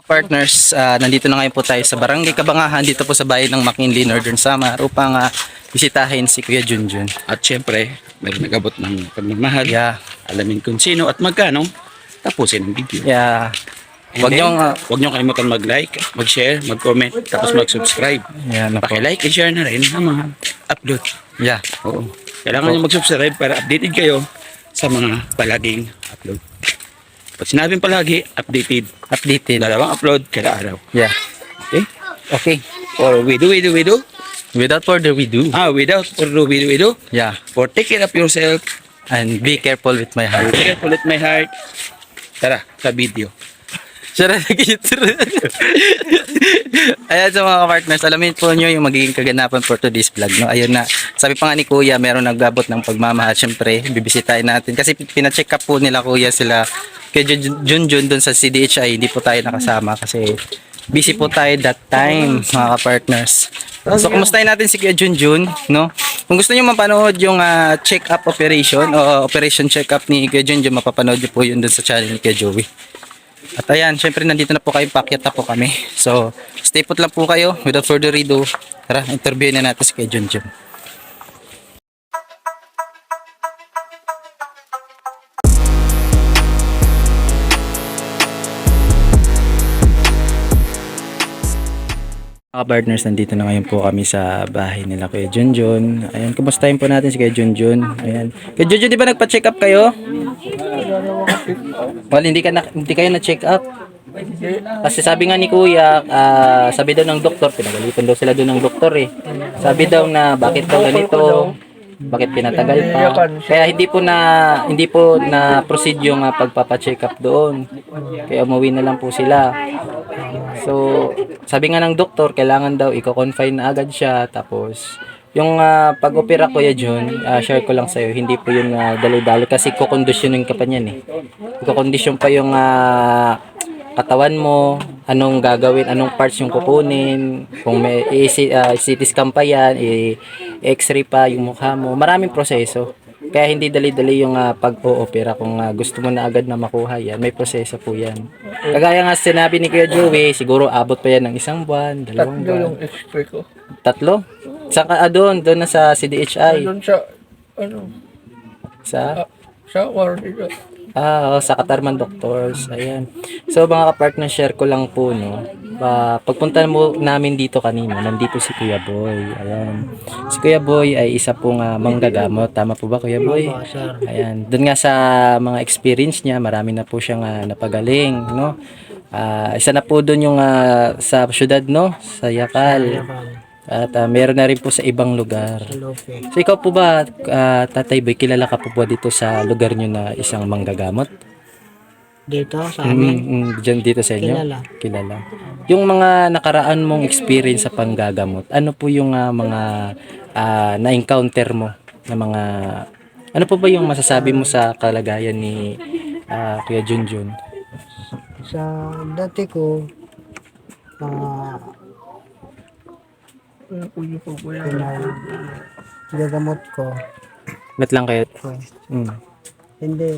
Partners, ah, nandito na ngayon po tayo sa Barangay Kabangahan dito po sa bayan ng McKinley, Northern Samar upang ah, bisitahin si Kuya Junjun. At syempre, meron nagabot ng pagmamahal. Yeah. Alamin kung sino at magkano. Tapusin ang video. Yeah. And Wag then, niyo ah, Huwag niyo kalimutan mag-like, mag-share, mag-comment, tapos mag-subscribe. Po. Paki-like and share na rin ang mga upload. Yeah. Oo. Kailangan niyo mag-subscribe para updated kayo sa mga palaging upload. Pag sinabing palagi, updated. Updated. Dalawang upload kada araw. Yeah. Okay? Okay. Or we do, we do, we do. Without further ado, Ah, without or do, we do, we do. yeah. For take care of yourself. And be careful with my heart. Take care ulit my heart. Tara, sa video. Siya rin nag-intro. Ayan sa mga partners, alamin po nyo yung magiging kaganapan for today's vlog. No? Ayun na, sabi pa nga ni Kuya, meron nagbabot ng pagmamahal. Siyempre, bibisitahin natin. Kasi pinacheck up po nila Kuya sila kay Jun Jun Jun dun sa CDHI. Hindi po tayo nakasama kasi busy po tayo that time, mga partners. So, kumustahin natin si Kuya Jun Jun, no? Kung gusto niyo mapanood yung ah, check-up operation o operation check-up ni Kuya Jun Jun, mapapanood niyo po yun dun sa channel ni Kuya Joey. At ayan, syempre nandito na po kayo, pakyat na po kami. So, stay put lang po kayo. Without further ado, tara, interviewin na natin si Kuya Jun Jun. Mga partners, nandito na ngayon po kami sa bahay nila Kuya Jun Jun. Ayan, kumustahin po natin si Kuya Jun Jun. Ayan. Kuya Jun Jun, di ba nagpa-check up kayo? Well, hindi, ka na, hindi kayo na-check up. Kasi sabi nga ni Kuya, ah, sabi daw ng doktor, pinagalitan daw sila doon ng doktor eh. Sabi daw na bakit daw ganito, bakit pinatagal pa. Kaya hindi po na hindi po na proceed yung ah, pagpapa-check up doon. Kaya umuwi na lang po sila. So, sabi nga ng doktor, kailangan daw i-confine na agad siya tapos yung ah, pag-opera ko ya Jun, ah, share ko lang sa'yo, hindi po yun uh, dali-dali kasi kukondisyonin ka pa niyan eh. Kukondisyon pa yung ah, katawan mo, anong gagawin, anong parts yung kukunin, kung may uh, CT scan pa yan, i- x-ray pa yung mukha mo, maraming proseso. Kaya hindi dali-dali yung ah, pag-o-opera kung ah, gusto mo na agad na makuha yan, may proseso po yan. Kagaya nga sinabi ni Kuya Joey, siguro abot pa yan ng isang buwan, dalawang Tatlo buwan. yung expert ko. Tatlo? Sa ka, ah, doon, doon na sa CDHI. Doon sa, ano, Sa, sa war dito. ah, oh, sa Katarman Doctors. Ayan. So, mga kapartner, share ko lang po, no. Ba, pagpunta mo namin dito kanina, nandito si Kuya Boy. Ayan. Si Kuya Boy ay isa pong ah, manggagamot. Tama po ba, Kuya Boy? Ayan. Doon nga sa mga experience niya, marami na po siyang ah, napagaling, no. Ah, isa na po doon yung ah, sa syudad, no, sa Yakal. At ah, meron na rin po sa ibang lugar. So ikaw po ba, ah, Tatay Boy, kilala ka po ba dito sa lugar nyo na isang manggagamot? dito sa Mm, amin. mm, dyan dito sa inyo? Kilala. Kilala. Yung mga nakaraan mong experience sa panggagamot, ano po yung ah, mga ah, na-encounter mo na mga ano po ba yung masasabi mo sa kalagayan ni ah, Kuya Junjun? Sa dati ko, ah, pinag gagamot ko, Ba't lang kayo? Mm. hindi,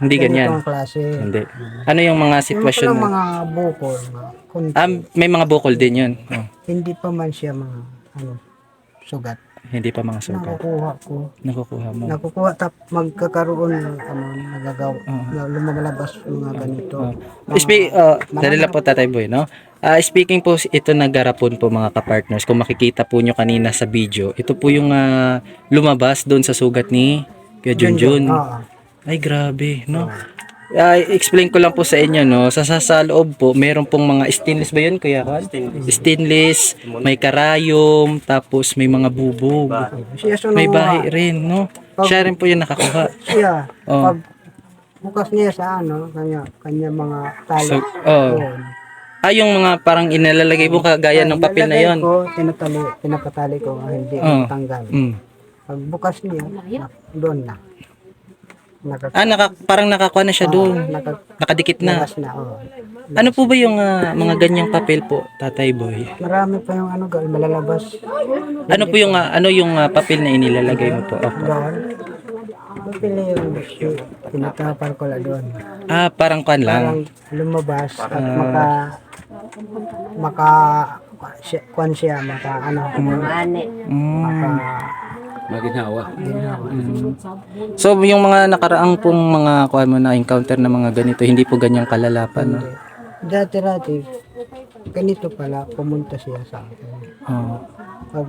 Hindi ganyan. ganitong klase. Hindi. Ano yung mga Yung sitwasyon mo? mga bukol, mga Ah, may mga bukol din yun. Oh, hindi pa man siya mga ano, sugat. Hindi pa mga sugat. Nakukuha ko. Nakukuha mo. Nakukuha tap magkakaroon ng ano nagagaw na lumagalabas mga ganito. Speak, uh, dali lang po Tatay Boy, no? Ah, speaking po, ito nagarapon po mga kapartners. Kung makikita po nyo kanina sa video, ito po yung ah, lumabas doon sa sugat ni Kuya Junjun. Ah, Ay, grabe, no? Ah, explain ko lang po sa inyo, no? Sa, sa, sa loob po, meron pong mga stainless ba yun, Kuya Juan? Stainless. may karayom, tapos may mga bubog. sunod May bahay rin, no? Siya rin po yung nakakuha. siya Oh. pag bukas niya sa ano kanya kanya mga tali. So, oh. Yun. Ah, yung mga parang inalalagay mo kagaya ng papel na yon. ko, tinatali, pinapatali ko hindi Oh. tanggal. Mm. Pag bukas niya, doon na. Naka, Ah, naka, parang nakakuha na siya doon. naka, Nakadikit na. na, oh. Ano po ba yung ah, mga ganyang papel po, Tatay Boy? Marami pa yung ano, gal- malalabas. Ano po yung ah, ano yung ah, papel na inilalagay mo po? Opo. Doon. Pili yung tinatapal ko lang doon. Ah, parang kwan Parang lang. lumabas at maka maka siya, kwan siya, maka ano, Mm. maka Maginhawa. So, yung mga nakaraang pong mga kwan mo na encounter na mga ganito, hindi po ganyang kalalapan, no? dati-dati, ganito pala, pumunta siya sa akin. Oo. Pag,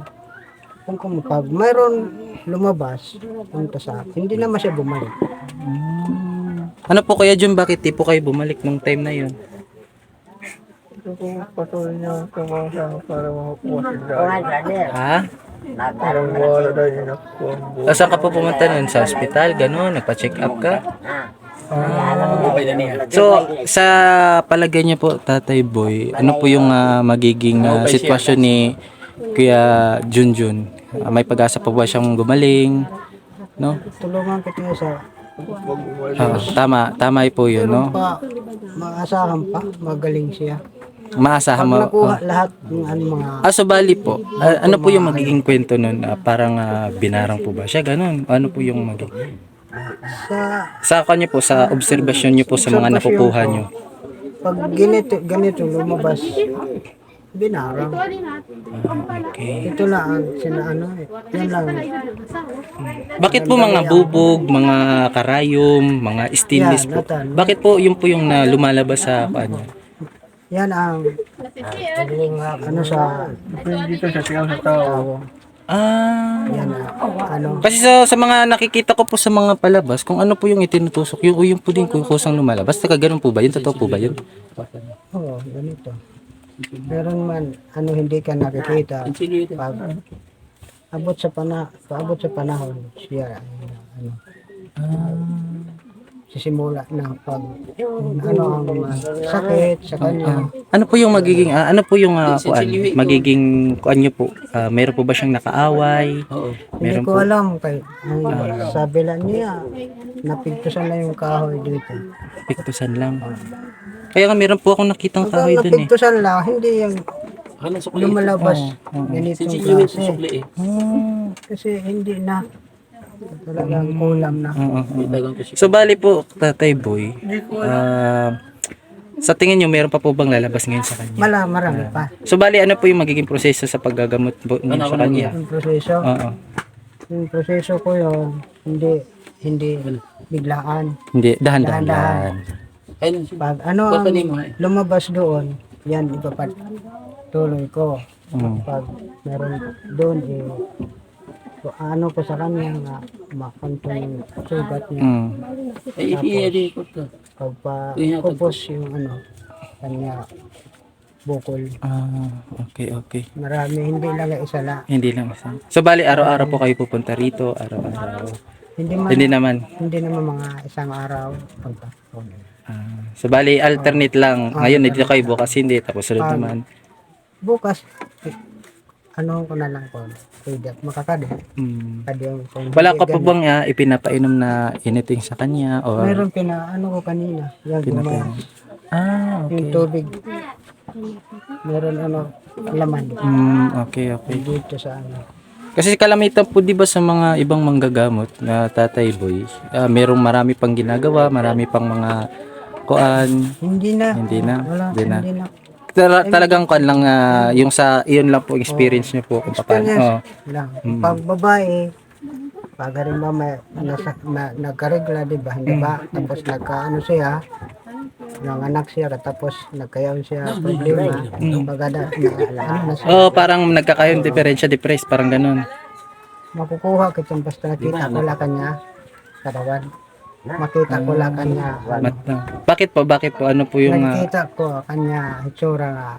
kung, kung pag mayroon lumabas, punta sa akin, hindi naman siya bumalik. Ano po kaya Jun, bakit di po kayo bumalik nung time na yun? Ito po patuloy niya tumasang para makakuha si daddy. Ha? Parang wala na yun ako. Ah, saan ka po pumunta nun? Sa ospital, gano'n? Nagpa-check up ka? So, sa palagay niyo po, Tatay Boy, ano po yung ah, magiging ah, sitwasyon ni Kuya Junjun? Ah, may pag-asa pa ba siyang gumaling? No? Tulungan ko niya sa Ah, tama, tama po yun, no? pa, maasahan pa, magaling siya. Maasahan mo. nakuha lahat ng ano, mga Ah, so bali po, ah, ano po yung magiging kwento nun? Ah, parang ah, binarang po ba siya? Ganun. Ano po yung magiging? sa Sa kanya po, sa obserbasyon niyo po sa mga nakukuha niyo. pag ganito, ganito lumabas, binarang. Okay. Ito lang, sina ano, eh, yan lang. Bakit po mga bubog, mga karayom, mga stainless po? Bakit po yung po yung na lumalabas sa kanya? Yan ang ano sa Dito sa sigaw sa tao. tao. Ah. Yan ang ano. Kasi sa, sa mga nakikita ko po sa mga palabas, kung ano po yung itinutusok, yung, yung po din ko kusang lumalabas. Taka ganun po ba yun? Totoo po ba yun? Oo, ganito. Meron man, ano hindi ka nakikita. Pag abot sa pana, paabot sa panahon, siya, ano, sisimula na pag, ano ang mga sakit sa kanya. Ano po yung magiging, ah, ano po yung ah, kuan, magiging, kuan nyo po? Ah, meron po ba siyang nakaaway? Hindi Meron ko po. alam kay ang sabi lang niya napigtusan na yung kahoy dito. Piktusan lang. Kaya nga meron po akong nakitang kahoy dun eh. napigtusan lang, hindi yung lumalabas ganitong klase. Hmm. Kasi hindi na talagang kulam na. Oo, oo. So bali po, Tatay Boy, ah, sa tingin nyo, meron pa po bang lalabas ngayon sa kanya? Mala, marami pa. So bali, ano po yung magiging proseso sa paggagamot po niyo sa kanya? Yung proseso, Oo. yung proseso ko yon hindi hindi biglaan. Hindi, dahan-dahan. Dahan-dahan. Pag ano ang lumabas doon, yan ipapatuloy ko. Mm. Pag meron doon, eh, ano ko sa kanya nga makantong sugat niya. Mm. Pag pa kupos yung ano, kanya bukol. Ah, okay, okay. Marami, hindi lang isa lang. Hindi lang isa. So bali, araw-araw po kayo pupunta rito, araw-araw. Hindi man, Hindi naman. hindi naman mga isang araw. Pagka, Ah, so bali, alternate lang. Ngayon, dito kayo, bukas hindi, tapos sunod Ah. naman. bukas, eh, ano ko na lang po, pwede, makakadi. Mm. Kadi yung kung Wala ka pa ganun. bang ah, ipinapainom na anything sa kanya? Or Meron pina, ano ko kanina, yan, pinapainom? gumawa, Ah, okay. yung tubig. Meron ano, laman. Mm, okay, okay. Dito sa ano. Kasi kalamitan po 'di ba sa mga ibang manggagamot na Tatay Boy, ah, merong marami pang ginagawa, marami pang mga kuan, Hindi na. Hindi na, Wala, hindi na. hindi na. Tala- talagang kuan lang ah, yung sa iyon lang po experience niyo po kung paano. Oh. lang. Mm. Pag babae, pag rin ba may nasa, na, nagkaregla, di ba? Hindi ba? Mm. Tapos nagkaano siya, nanganak siya, tapos nagkayaw siya problema. Bagada, na, ano na siya. Oh, parang nagkakayong diferensya depressed, parang ganun. Makukuha kita basta nakita ko lang kanya, karawan. Makita ko lang kanya, ano. Mat- ah, bakit po? Bakit po? Ano po yung ah, Nakikita ko kanya itsura nga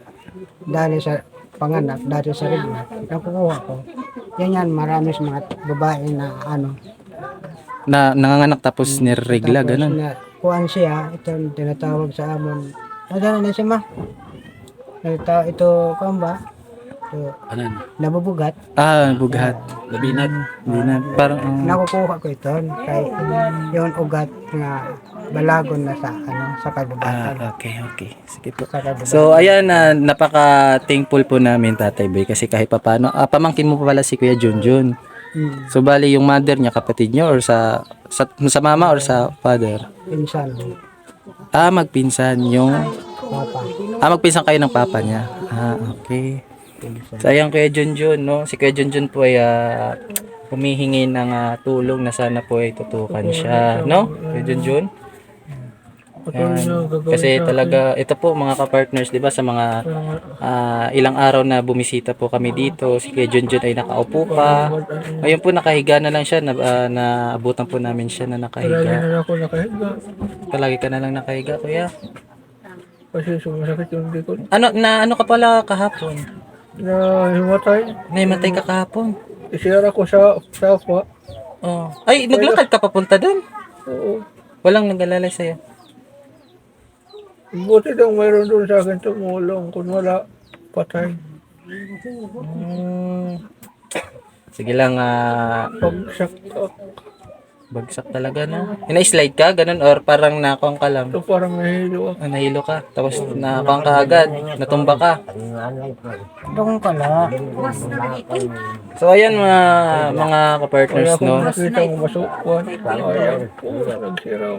dahil sa panganak, dahil sa regla. Nakukuha ko. Yan yan, marami sa mga babae na ano, na nanganganak tapos niregla Tapos ganun? Na, kuhan siya, ito ang tinatawag sa amon. Ano na siya ma? Ito, ito, kuhan ba? Ito, Anan? nabubugat. Ah, bughat. Labinat. Na. Parang, ah, Nakukuha ko ito. Kay yung ugat nga balagon na sa ano sa ah, okay, okay. Sige po. Sa. So, ayan, na napaka-thankful po namin, Tatay Boy, kasi kahit pa paano, ah, pamangkin mo pa pala si Kuya Junjun. Hmm. So bali yung mother niya kapatid niyo or sa sa, sa mama or sa father? Pinsan. Ah, magpinsan yung Papa. Ah, magpinsan kayo ng papa niya. Ah, okay. So ayan Kuya Junjun, no? Si Kuya Junjun po ay ah, humihingi ng ah, tulong na sana po ay tutukan siya, no? Kuya Junjun? Niyo gagawin Kasi talaga, ito po mga ka-partners, di ba, sa mga ah, ilang araw na bumisita po kami dito, si Kuya Junjun ay nakaupo pa. Ngayon po nakahiga na lang siya, na, ah, naabutan po namin siya na nakahiga. na ako nakahiga. Palagi ka na lang nakahiga, Kuya. Kasi sumasakit yung likod. Ano, na ano ka pala kahapon? Na himatay. Naimatay ka kahapon. Isira ko sa sofa. Oh. Ay, naglakad ka papunta doon. Oo. Walang nag-alalay sa'yo. Buti daw mayroon doon sa akin tumulong. Kung wala, patay. Hmm. Sige lang, ah, Pagsak bagsak talaga na. Ina-slide ka, ganun, or parang nakong ka lang. ito parang nahilo ako. Ah, nahilo ka. Tapos nakakang ka agad. Natumba ka. Doon ka lang. So ayan mga mga ka-partners no. nakita mo masukuan, ayaw po, nagsiraw.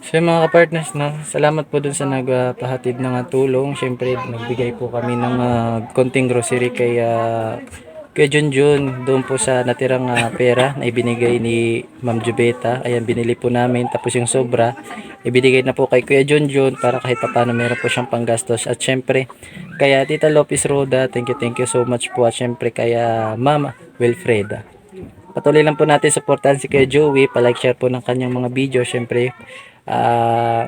So yung mga ka-partners no, salamat po dun sa nagpahatid ng tulong. Siyempre nagbigay po kami ng ah, konting grocery kay ah, kay Junjun doon po sa natirang ah, pera na ibinigay ni Ma'am Jubeta. Ayan binili po namin tapos yung sobra ibinigay na po kay Kuya Junjun para kahit paano meron po siyang panggastos at syempre kaya Tita Lopez Roda thank you thank you so much po at syempre kaya Mama Wilfreda Patuloy lang po natin supportahan si Kuya Joey, palike share po ng kanyang mga video. Syempre, ah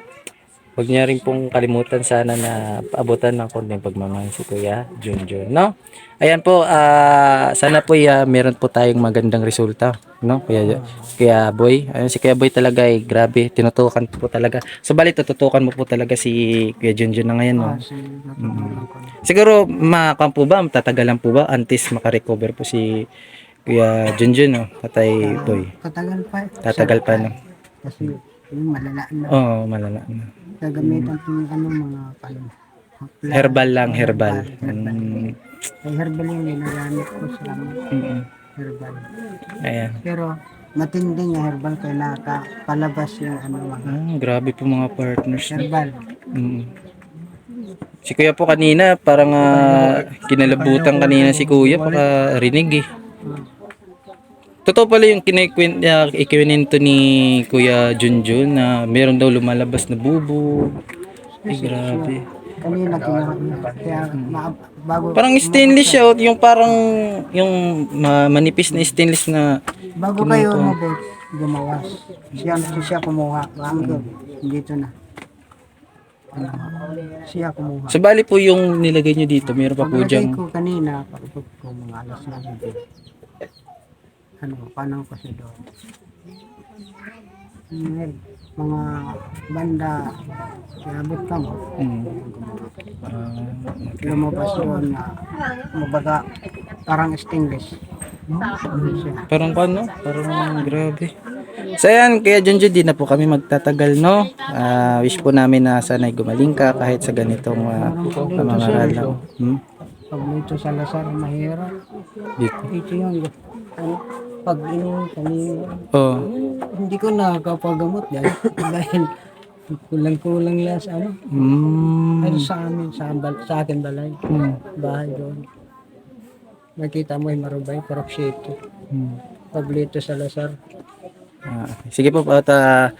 Huwag niya rin pong kalimutan sana na paabutan ng konting pagmamahal si Kuya Junjun, no? Ayan po, ah sana po ya meron po tayong magandang resulta, no? Kuya, Kuya Boy. Ayun, si Kuya Boy talaga ay grabe, tinutukan po talaga. So bali, tututukan mo po talaga si Kuya Junjun na ngayon, no? Ko. Siguro, makakam po ba, tatagalan po ba, untis makarecover po si Kuya Junjun, no? Tatay Boy. Katagal pa. eh. Tatagal pa, no? Kasi yung malala na. Oo, malala na. Gagamitan ko yung ano mga pala. Herbal lang, herbal. Mm, Ay, herbal yung ginagamit ko sa mm, herbal. ayan. Pero matindi nga herbal kaya nakapalabas yung ano mga Ah, grabe po mga partners. herbal. Mm. Si Kuya po kanina, parang ah, kinalabutan kanina si Kuya, baka rinig eh. Totoo pala yung kinikwin, uh, ikiwininto ni Kuya Junjun na meron daw lumalabas na bubo. Ay, grabe. Kanina. Kaya bago, Parang stainless siya, oh, yung parang yung ma- manipis na stainless na bago kayo umabot, gumawas. Siya, siya kumuha. Ang dito na. Ano, siya kumuha. So bali po yung nilagay nyo dito, meron pa po Paglagay dyan. ko kanina, pagpag ko mga alas na ano, paano ko siya doon? Mga, mga banda, sinabot ka mo, Mm. Ah, lumabas doon na, mabaga, parang stainless. Siya. parang ano, parang grabe. So ayan, kaya dyan dyan di na po kami magtatagal, no? Ah, wish po namin na sana'y gumaling ka kahit sa ganitong uh, pamamaral Hmm? Pag dito sa Lazar, mahirap. Dito. Ito yun, ano, pag inom kanina, Oh, hindi ko nakakapagamot dahil, dahil kulang-kulang lang sa ano, mm, Ano sa amin, sa, bal- sa akin balay, mm, bahay doon. Nakita mo yung marubay, paroksito. mm. Pablito sa Lazar. Ah, okay. sige po, at ah,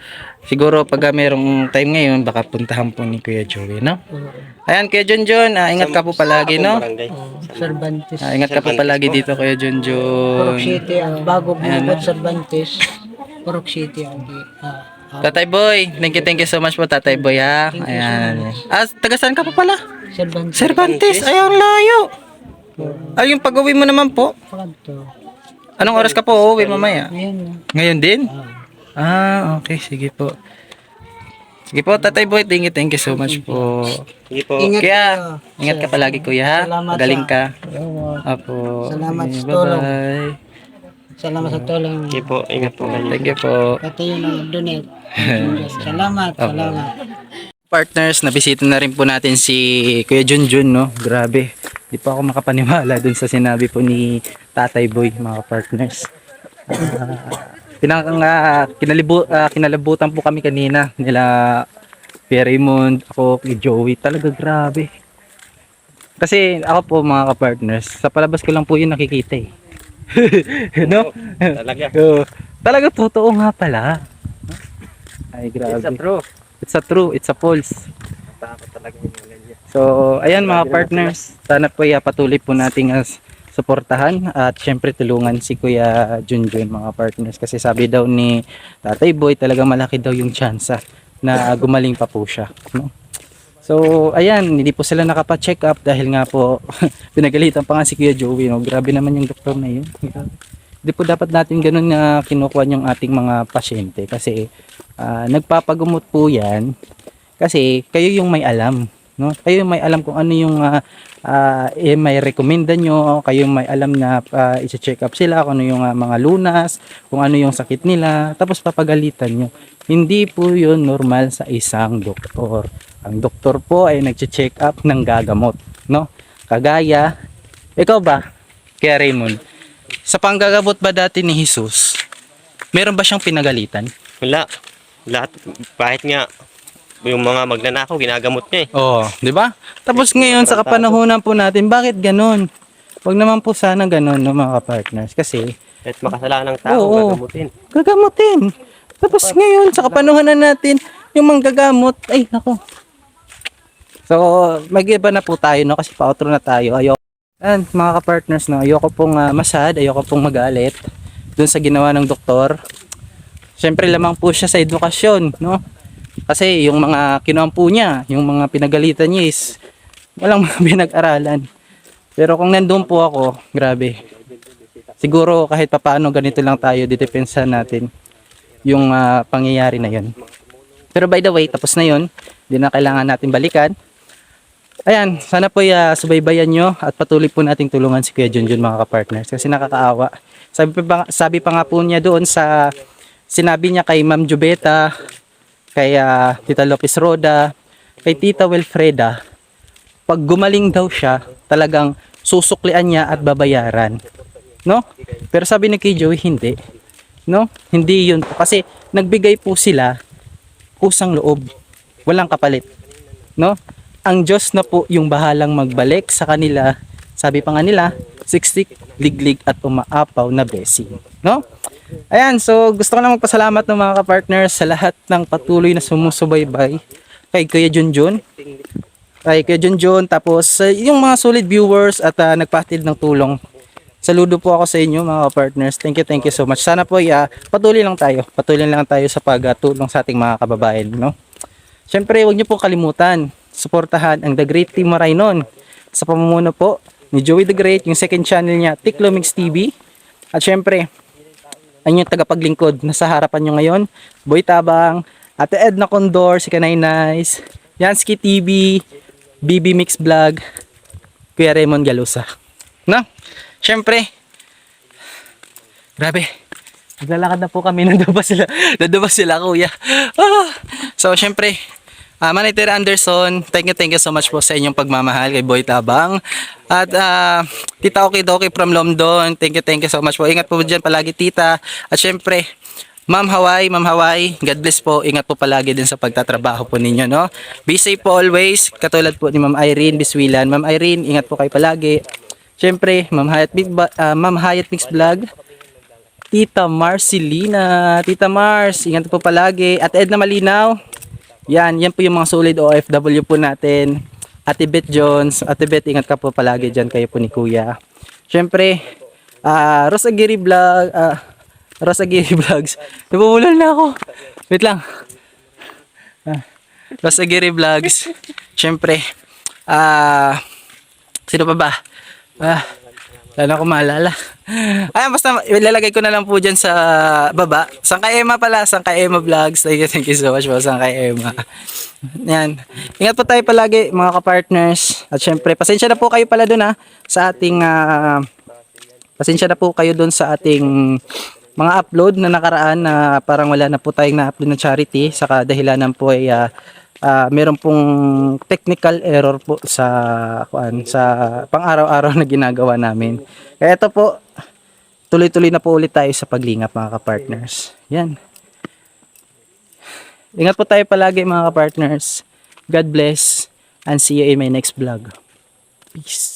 siguro pag ah, merong time ngayon, baka puntahan po ni Kuya Joey, no? Ayan, Kuya John John, ah, ingat ka po palagi, no? Cervantes. Ah, ingat ka po palagi dito, Kuya John John. City, ang bago bumabot Cervantes, Porok City ang di, Tatay Boy, thank you, thank you so much po, Tatay Boy, ha? Ayan. Ah, taga saan ka po pala? Cervantes. Cervantes, ay ang layo. Ay, yung pag-uwi mo naman po. Pagto. Anong oras ka po uuwi mamaya? Ngayon din? Ah, okay, sige po. Sige po, Tatay Boy, thank you, thank you so much po. Ingat Kaya, kayo. ingat ka palagi, kuya, ha? Salamat Galing sa- ka. Apo. Salamat sa tulong. Bye-bye. Salamat sa tulong. po, ingat po kayo. Thank you po. Pati yung nag-donate. Salamat, salamat. partners, nabisita na rin po natin si Kuya Junjun, no? Grabe. Di po ako makapaniwala dun sa sinabi po ni Tatay Boy, mga partners. Ah, pinang uh, kinalibu, ah, kinalabutan po kami kanina nila Raymond, ako, kay Joey. Talaga grabe. Kasi ako po mga ka-partners, sa palabas ko lang po yun nakikita eh. no? Talaga. Oo. talaga totoo nga pala. Ay grabe. It's a true. It's a true, it's a false. So, ayan mga partners, sana po ya patuloy po nating as suportahan at syempre tulungan si Kuya Junjun mga partners kasi sabi daw ni Tatay Boy talaga malaki daw yung tsansa na gumaling pa po siya. No? So, ayan, hindi po sila nakapa-check up dahil nga po pinagalitan pa nga si Kuya Joey. No? Grabe naman yung doktor na yun. Hindi po dapat natin ganun na kinukuha yung ating mga pasyente kasi ah, nagpapagumot po yan kasi kayo yung may alam. No? Kayo may alam kung ano yung ah, ah, eh, may recommenda nyo, kayo may alam na uh, i-check up sila, kung ano yung ah, mga lunas, kung ano yung sakit nila, tapos papagalitan nyo. Hindi po yun normal sa isang doktor. Ang doktor po ay nag-check up ng gagamot. No? Kagaya, ikaw ba, Kuya Raymond, sa panggagamot ba dati ni Jesus, meron ba siyang pinagalitan? Wala. Lahat, kahit nga, yung mga magnanakaw, ginagamot niya eh. Oo, di ba? Tapos ngayon sa kapanahunan po natin, bakit ganun? Huwag naman po sana ganun no, mga partners kasi Kahit makasalanan ng tao, Oo. gagamutin. gagamutin. Tapos ngayon sa kapanuhanan natin, yung manggagamot, ay nako. So, mag-iba na po tayo no kasi pa-outro na tayo. Ayoko. And mga ka-partners no, ayoko pong uh, masad, ayoko pong magalit dun sa ginawa ng doktor. Siyempre lamang po siya sa edukasyon, no? Kasi yung mga kinampo niya, yung mga pinagalitan niya is walang mga pinag-aralan. Pero kung nandun po ako, grabe. Siguro kahit papaano ganito lang tayo, didepensa natin yung ah, pangyayari na yun. Pero by the way, tapos na yun. Hindi na kailangan natin balikan. Ayan, sana po uh, subaybayan nyo at patuloy po nating tulungan si Kuya Junjun mga kapartners kasi nakakaawa. Sabi pa, sabi pa nga po niya doon sa sinabi niya kay Ma'am Jubeta, kay ah, Tita Lopez Roda, kay Tita Wilfreda, pag gumaling daw siya, talagang susuklian niya at babayaran. No? Pero sabi ni Joey, hindi. No? Hindi yun. Kasi nagbigay po sila kusang loob. Walang kapalit. No? Ang Diyos na po yung bahalang magbalik sa kanila. Sabi pa nga nila, siksik, liglig at umaapaw na blessing. No? Ayan, so gusto ko lang magpasalamat ng mga kapartners sa lahat ng patuloy na sumusubaybay kay Kuya Junjun. Kay Kuya Junjun, tapos uh, yung mga solid viewers at uh, nagpatid ng tulong. Saludo po ako sa inyo mga partners. Thank you, thank you so much. Sana po ya, patuloy lang tayo. Patuloy lang tayo sa pagtulong sa ating mga kababayan, no? Siyempre, huwag niyo po kalimutan, suportahan ang The Great Team Marainon sa pamumuno po ni Joey The Great, yung second channel niya, Tiklo Mix TV. At syempre, ang yung tagapaglingkod na sa harapan nyo ngayon, Boy Tabang, Ate Edna Condor, si Kanay Nice, Yansky TV, BB Mix Vlog, Kuya Raymond Galusa. No? Syempre, grabe. Naglalakad na po kami. Nandun pa sila. Nandun pa sila, kuya. Ah. So, syempre, uh, Manager Anderson, thank you, thank you so much po sa inyong pagmamahal kay Boy Tabang. At ah, Tita Oki Doki from Lomdon, thank you, thank you so much po. Ingat po dyan palagi, Tita. At syempre, Ma'am Hawaii, Ma'am Hawaii, God bless po. Ingat po palagi din sa pagtatrabaho po ninyo, no? Be safe po always. Katulad po ni Ma'am Irene Biswilan. Ma'am Irene, ingat po kayo palagi. Siyempre, Ma'am Hayat, Ba- ah, Ma'am Hayat Mix Vlog. Tita Marcelina. Tita Mars, ingat po palagi. At Edna Malinaw. Yan, yan po yung mga solid OFW po natin. Ate Beth Jones. Ate Beth, ingat ka po palagi dyan kayo po ni Kuya. Siyempre, ah Rosagiri Vlog. ah Rosagiri Vlogs. Nabubulol na ako. Wait lang. Ah, Rosagiri Vlogs. Siyempre, ah sino pa ba? Ah, wala na ako maalala. Ayan, basta ilalagay ko na lang po dyan sa baba. Sangka Emma pala, Sangka Emma Vlogs. Thank you, thank you so much po, Sangka Emma. Yan. Ingat po tayo palagi, mga kapartners. At syempre, pasensya na po kayo pala dun ha, sa ating, ah, pasensya na po kayo dun sa ating mga upload na nakaraan na parang wala na po tayong na-upload ng charity. Sa kadahilanan po ay, ah, ah, meron pong technical error po sa kuan sa pang-araw-araw na ginagawa namin. Kaya ito po tuloy-tuloy na po ulit tayo sa paglingap mga ka-partners. Yan. Ingat po tayo palagi mga ka-partners. God bless and see you in my next vlog. Peace.